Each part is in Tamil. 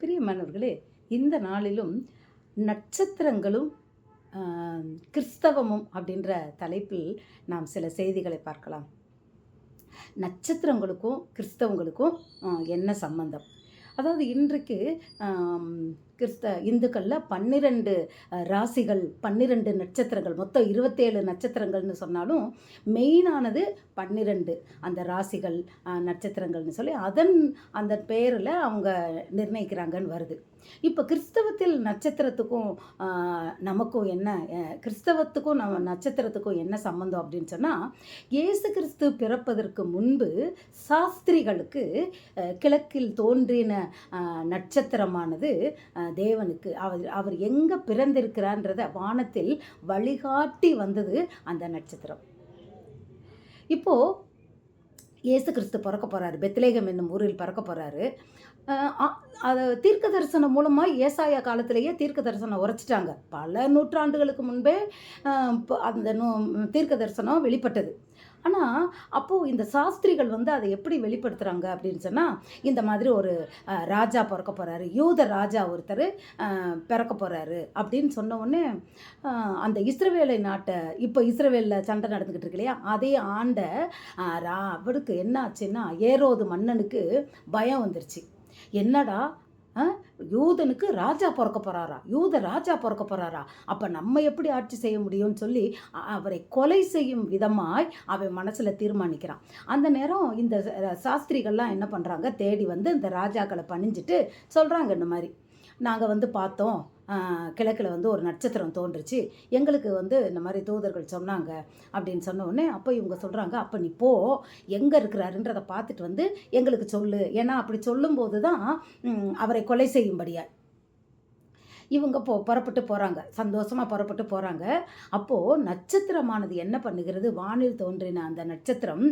பிரியமானவர்களே இந்த நாளிலும் நட்சத்திரங்களும் கிறிஸ்தவமும் அப்படின்ற தலைப்பில் நாம் சில செய்திகளை பார்க்கலாம். நட்சத்திரங்களுக்கும் கிறிஸ்தவங்களுக்கும் என்ன சம்பந்தம்? அதாவது இன்றைக்கு கிறிஸ்த இந்துக்களில் பன்னிரெண்டு ராசிகள் பன்னிரெண்டு நட்சத்திரங்கள் மொத்தம் இருபத்தேழு நட்சத்திரங்கள்னு சொன்னாலும் மெயினானது பன்னிரெண்டு. அந்த ராசிகள் நட்சத்திரங்கள்னு சொல்லி அதன் அந்த பெயரில் அவங்க நிர்ணயிக்கிறாங்கன்னு வருது. இப்போ கிறிஸ்தவத்தில் நட்சத்திரத்துக்கும் நமக்கும் என்ன கிறிஸ்தவத்துக்கும் நம்ம நட்சத்திரத்துக்கும் என்ன சம்மந்தம் அப்படின்னு சொன்னால் இயேசு கிறிஸ்து பிறப்பதற்கு முன்பு சாஸ்திரிகளுக்கு கிழக்கில் தோன்றின நட்சத்திரமானது தேவனுக்கு. அவர் அவர் எங்கே பிறந்திருக்கிறான்றத வானத்தில் வழிகாட்டி வந்தது அந்த நட்சத்திரம். இப்போது இயேசு கிறிஸ்து பிறக்க போகிறாரு பெத்லேகம் என்னும் ஊரில் பிறக்க போகிறாரு அதை அது தீர்க்க தரிசனம் மூலமாக ஏசாயா காலத்திலேயே தீர்க்க தரிசனம் உரைச்சிட்டாங்க. பல நூற்றாண்டுகளுக்கு முன்பே அந்த நூ- தீர்க்க தரிசனம் வெளிப்பட்டது. ஆனால் அப்போது இந்த சாஸ்திரிகள் வந்து அதை எப்படி வெளிப்படுத்துகிறாங்க அப்படின்னு சொன்னால் இந்த மாதிரி ஒரு ராஜா பிறக்க போகிறாரு யூத ராஜா ஒருத்தர் பிறக்க போகிறாரு அப்படின்னு சொன்ன உடனே அந்த இஸ்ரவேலை நாட்டை இப்போ இஸ்ரவேலில் சண்டை நடந்துக்கிட்டு இருக்கு இல்லையா? அதே ஆண்ட ரா- அவருக்கு என்ன ஆச்சுன்னா ஏரோது மன்னனுக்கு பயம் வந்துருச்சு. என்னடா யூதனுக்கு ராஜா பிறக்க போகிறாரா யூத ராஜா பிறக்க போகிறாரா அப்போ நம்ம எப்படி ஆட்சி செய்ய முடியும்னு சொல்லி அவரை கொலை செய்யும் விதமாய் அவன் மனசில் தீர்மானிக்கிறான். அந்த நேரம் இந்த சாஸ்திரிகள்லாம் என்ன பண்ணுறாங்க தேடி வந்து இந்த ராஜாக்களை பணிஞ்சிட்டு சொல்கிறாங்க இந்த மாதிரி. நாங்கள் வந்து பார்த்தோம். கிழக்கில் வந்து ஒரு நட்சத்திரம் தோன்றுச்சு. எங்களுக்கு வந்து இந்த மாதிரி தூதர்கள் சொன்னாங்க அப்படின்னு சொன்னோடனே அப்போ இவங்க சொல்கிறாங்க அப்போ நீ போ எங்கே இருக்கிறாருன்றதை பார்த்துட்டு வந்து எங்களுக்கு சொல்லு. ஏன்னா அப்படி சொல்லும்போது தான் அவரை கொலை செய்யும்படியாக இவங்க போ புறப்பட்டு போகிறாங்க சந்தோஷமாக புறப்பட்டு போகிறாங்க அப்போது நட்சத்திரமானது என்ன பண்ணுகிறது? வானில் தோன்றின அந்த நட்சத்திரம்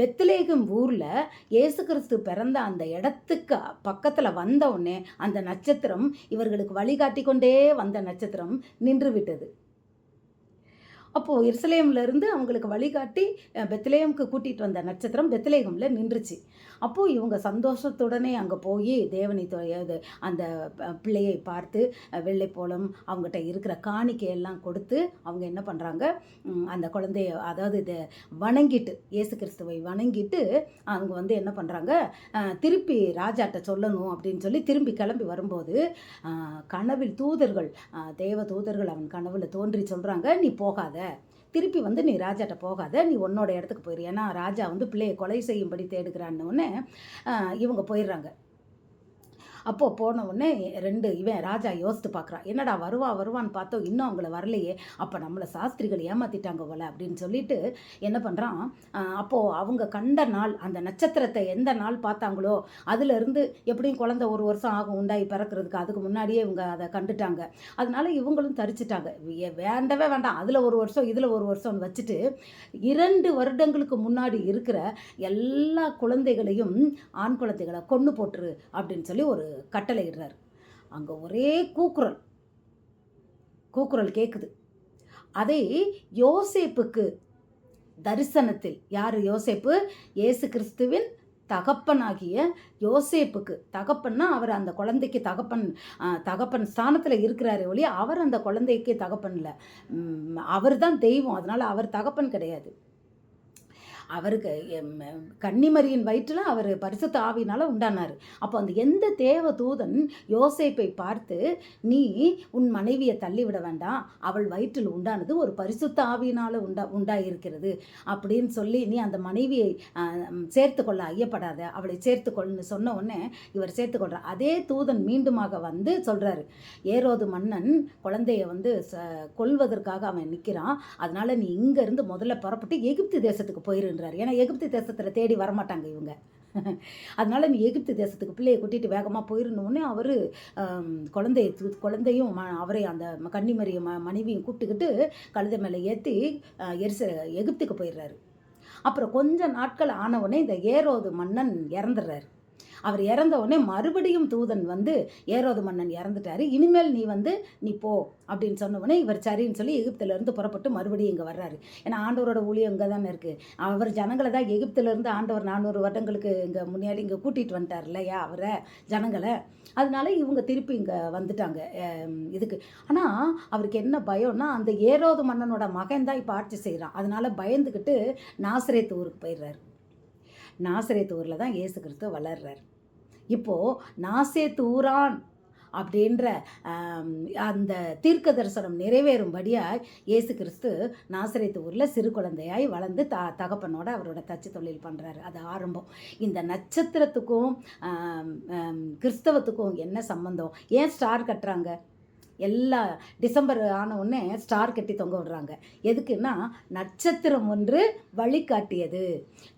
வெத்திலேகம் பெத்லேகம் ஊரில் இயேசு கிறிஸ்து பிறந்த அந்த இடத்துக்கு பக்கத்தில் வந்த உடனே அந்த நட்சத்திரம் இவர்களுக்கு வழிகாட்டி கொண்டே வந்த நட்சத்திரம் நின்று விட்டது. அப்போது எருசலேம்ல இருந்து அவங்களுக்கு வழிகாட்டி அஹ், கூட்டிகிட்டு வந்த நட்சத்திரம் பெத்லேகமில் நின்றுச்சு. அப்போது இவங்க சந்தோஷத்துடனே அங்கே போய் தேவனை தொ- அந்த பிள்ளையை பார்த்து வெள்ளைப்போளம் அவங்ககிட்ட இருக்கிற காணிக்கையெல்லாம் கொடுத்து அவங்க என்ன பண்ணுறாங்க அந்த குழந்தைய அதாவது இதை வணங்கிட்டு இயேசு கிறிஸ்துவை வணங்கிட்டு அவங்க வந்து என்ன பண்ணுறாங்க திருப்பி ராஜாட்ட சொல்லணும் அப்படின்னு சொல்லி திரும்பி கிளம்பி வரும்போது கனவில் தூதர்கள் தேவ தூதர்கள் அவன் கனவில் தோன்றி சொல்கிறாங்க நீ போகாத. திருப்பி வந்து நீ ராஜாட்ட போகாத நீ உன்னோட இடத்துக்கு போயிரு. ஏன்னா ராஜா வந்து பிள்ளையை கொலை செய்யும்படி தேடுகிறான்னு இவங்க போயிடுறாங்க. அப்போது போன உடனே ரெண்டு இவன் ராஜா யோசித்து பார்க்குறான் என்னடா வருவா வருவான்னு பார்த்தோம் இன்னும் அவங்கள வரலையே அப்போ நம்மளை சாஸ்திரிகள் ஏமாத்திட்டாங்க போல அப்படின்னு சொல்லிட்டு என்ன பண்ணுறான் அப்போது அவங்க கண்ட நாள் அந்த நட்சத்திரத்தை எந்த நாள் பார்த்தாங்களோ அதுலேருந்து எப்படியும் குழந்த ஒரு வருஷம் ஆகும் உண்டாகி பிறக்கிறதுக்கு அதுக்கு முன்னாடியே இவங்க அதை கண்டுட்டாங்க. அதனால இவங்களும் தரிச்சிட்டாங்க. வேண்டவே வேண்டாம் அதில் ஒரு வருஷம் இதில் ஒரு வருஷம்னு வச்சுட்டு இரண்டு வருடங்களுக்கு முன்னாடி இருக்கிற எல்லா குழந்தைகளையும் ஆண் குழந்தைகளை கொன்று போட்டுரு அப்படின்னு சொல்லி ஒரு கட்டளை அங்கே ஒரே கூக்குரல். கூக்குரல் கேட்குது அதை யோசேப்புக்கு தரிசனத்தில் யார் யோசேப்பு? இயேசு கிறிஸ்துவின் தகப்பனாகிய யோசேப்புக்கு. தகப்பன்னா அவர் அந்த குழந்தைக்கு தகப்பன் தகப்பன் ஸ்தானத்தில் இருக்கிறாரே ஒழிய அவர் அந்த குழந்தைக்கு தகப்பன் இல்லை. அவர் தான் தெய்வம். அதனால் அவர் தகப்பன் கிடையாது. அவருக்கு கன்னிமரியின் வயிற்றில் அவர் பரிசுத்த ஆவியினால உண்டானார். அப்போ அந்த எந்த தேவ தூதன் யோசேப்பை பார்த்து நீ உன் மனைவியை தள்ளிவிட வேண்டாம். அவள் வயிற்றில் உண்டானது ஒரு பரிசுத்த ஆவியினால் உண்டா உண்டாயிருக்கிறது. அப்படின்னு சொல்லி நீ அந்த மனைவியை சேர்த்து கொள்ள ஐயப்படாத. அவளை சேர்த்துக்கொள்னு சொன்ன உடனே இவர் சேர்த்துக்கொள்கிறார் அதே தூதன் மீண்டுமாக வந்து சொல்கிறாரு ஏரோது மன்னன் குழந்தைய வந்து ச கொல்வதற்காக அவன் நிற்கிறான் அதனால நீ இங்கேருந்து முதல்ல புறப்பட்டு எகிப்து தேசத்துக்கு அப்படின்றாரு. ஏன்னா எகிப்து தேசத்தில் தேடி வரமாட்டாங்க இவங்க. அதனால நீ எகிப்து தேசத்துக்கு பிள்ளையை கூட்டிட்டு வேகமாக போயிருந்தோடனே அவர் குழந்தைய குழந்தையும் ம- அவரை அந்த கன்னிமரிய ம மனைவியும் கூப்பிட்டுக்கிட்டு கழுத மேலே ஏற்றி எரிச எகிப்துக்கு போயிடுறாரு. அப்புறம் கொஞ்ச நாட்கள் ஆனவுடனே இந்த ஏரோது மன்னன் இறந்துடுறாரு. அவர் இறந்த உடனே மறுபடியும் தூதன் வந்து ஏரோது மன்னன் இறந்துட்டாரு இனிமேல் நீ வந்து நீ போ அப்படின்னு சொன்ன உடனே இவர் சரின்னு சொல்லி எகிப்திலேருந்து புறப்பட்டு மறுபடியும் இங்கே வர்றாரு. ஏன்னா ஆண்டவரோட ஊழியம் இங்கே தானே இருக்குது அவர் ஜனங்களை தான் எகிப்திலேருந்து ஆண்டவர் நானூறு வருடங்களுக்கு இங்கே முன்னாடி இங்கே கூட்டிகிட்டு வந்துட்டார் இல்லையா அவரை ஜனங்களை. அதனால இவங்க திருப்பி இங்கே வந்துட்டாங்க. இதுக்கு. ஆனால் அவருக்கு என்ன பயம்னா அந்த ஏரோது மன்னனோட மகன் தான் இப்போ ஆட்சி செய்கிறான் அதனால பயந்துக்கிட்டு நாசரேத்து ஊருக்கு போயிடுறாரு. நாசரேத்து ஊரில் தான் இயேசு கிறிஸ்து வளர்றார். இப்போது நாசேத்து ஊரான் அப்படின்ற அந்த தீர்க்க தரிசனம் நிறைவேறும்படியாய் இயேசு கிறிஸ்து நாசரேத்து ஊரில் சிறு குழந்தையாய் வளர்ந்து த தகப்பனோட அவரோட தச்சு தொழில் பண்ணுறாரு அது ஆரம்பம். இந்த நட்சத்திரத்துக்கும் கிறிஸ்தவத்துக்கும் என்ன சம்பந்தம்? ஏன் ஸ்டார் கட்டுறாங்க? எல்லா டிசம்பர் ஆன உடனே ஸ்டார் கட்டி தொங்க விடுறாங்க. எதுக்குன்னா நட்சத்திரம் ஒன்று வழிகாட்டியது.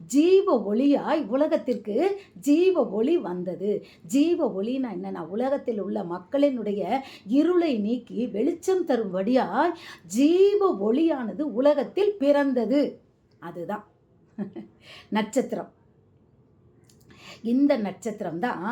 ஜீவ ஒளியாய் உலகத்திற்கு ஜீவ ஒளி வந்தது. ஜீவ ஒளினா என்னன்னா உலகத்தில் உள்ள மக்களினுடைய இருளை நீக்கி வெளிச்சம் தரும்படியாய் ஜீவ ஒளியானது உலகத்தில் பிறந்தது. அதுதான். நட்சத்திரம். இந்த நட்சத்திரம் தான்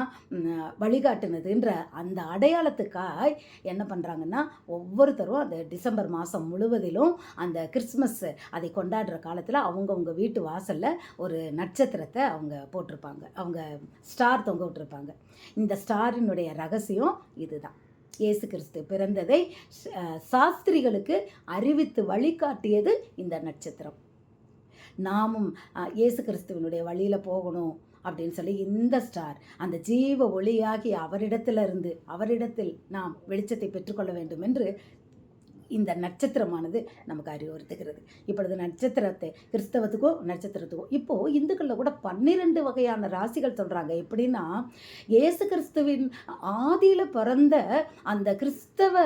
வழிகாட்டுனதுன்ற அந்த அடையாளத்துக்காய் என்ன பண்ணுறாங்கன்னா ஒவ்வொருத்தரும் அந்த டிசம்பர் மாதம் முழுவதிலும் அந்த கிறிஸ்மஸ் அதை கொண்டாடுற காலத்தில் அவங்கவுங்க வீட்டு வாசலில் ஒரு நட்சத்திரத்தை அவங்க போட்டிருப்பாங்க. அவங்க ஸ்டார் தொங்க விட்டுருப்பாங்க. இந்த ஸ்டாரினுடைய ரகசியம் இதுதான். இயேசு கிறிஸ்து பிறந்ததை சாஸ்திரிகளுக்கு அறிவித்து வழிகாட்டியது இந்த நட்சத்திரம். நாமும் இயேசு கிறிஸ்துவனுடைய வழியில் போகணும். அப்படின்னு சொல்லி இந்த ஸ்டார் அந்த ஜீவ ஒளியாகி அவரிடத்திலிருந்து அவரிடத்தில் நாம் வெளிச்சத்தை பெற்றுக்கொள்ள வேண்டும் என்று இந்த நட்சத்திரமானது நமக்கு அறிவுறுத்துகிறது. இப்பொழுது நட்சத்திரத்தை கிறிஸ்தவத்துக்கும் நட்சத்திரத்துக்கும் இப்போது இந்துக்களில் கூட பன்னிரெண்டு வகையான ராசிகள் சொல்கிறாங்க எப்படின்னா இயேசு கிறிஸ்துவின் ஆதியில் பிறந்த அந்த கிறிஸ்தவ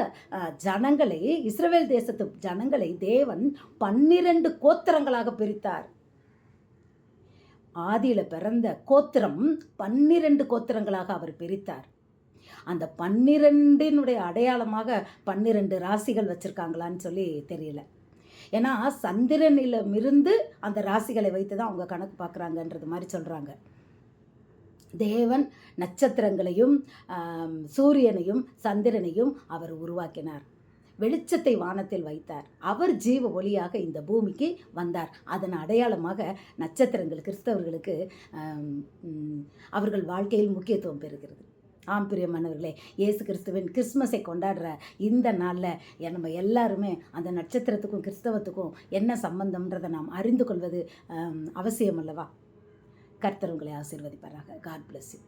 ஜனங்களை இஸ்ரவேல் தேசத்து ஜனங்களை தேவன் பன்னிரண்டு கோத்திரங்களாக பிரித்தார். ஆதியில் பிறந்த கோத்திரம் பன்னிரண்டு கோத்திரங்களாக அவர் பிரித்தார். அந்த பன்னிரெண்டினுடைய அடையாளமாக பன்னிரெண்டு ராசிகள் வச்சுருக்காங்களான்னு சொல்லி தெரியல. ஏன்னா சந்திரனிலமிருந்து அந்த ராசிகளை வைத்து தான் அவங்க கணக்கு பார்க்குறாங்கன்றது மாதிரி சொல்கிறாங்க தேவன் நட்சத்திரங்களையும் சூரியனையும் சந்திரனையும் அவர் உருவாக்கினார். வெளிச்சத்தை வானத்தில் வைத்தார். அவர் ஜீவ ஒளியாக இந்த பூமிக்கு வந்தார். அதன் அடையாளமாக நட்சத்திரங்கள் கிறிஸ்தவர்களுக்கு அவர்கள் வாழ்க்கையில் முக்கியத்துவம் பெறுகிறது. ஆம் பிரியமானவர்களே இயேசு கிறிஸ்துவின் கிறிஸ்மஸை கொண்டாடுற இந்த நாளில் நம்ம எல்லாருமே அந்த நட்சத்திரத்துக்கும் கிறிஸ்தவத்துக்கும் என்ன சம்பந்தம்ன்றதை நாம் அறிந்து கொள்வது அவசியம் அல்லவா? கர்த்தர் உங்களை ஆசீர்வதிப்பாராக. God bless you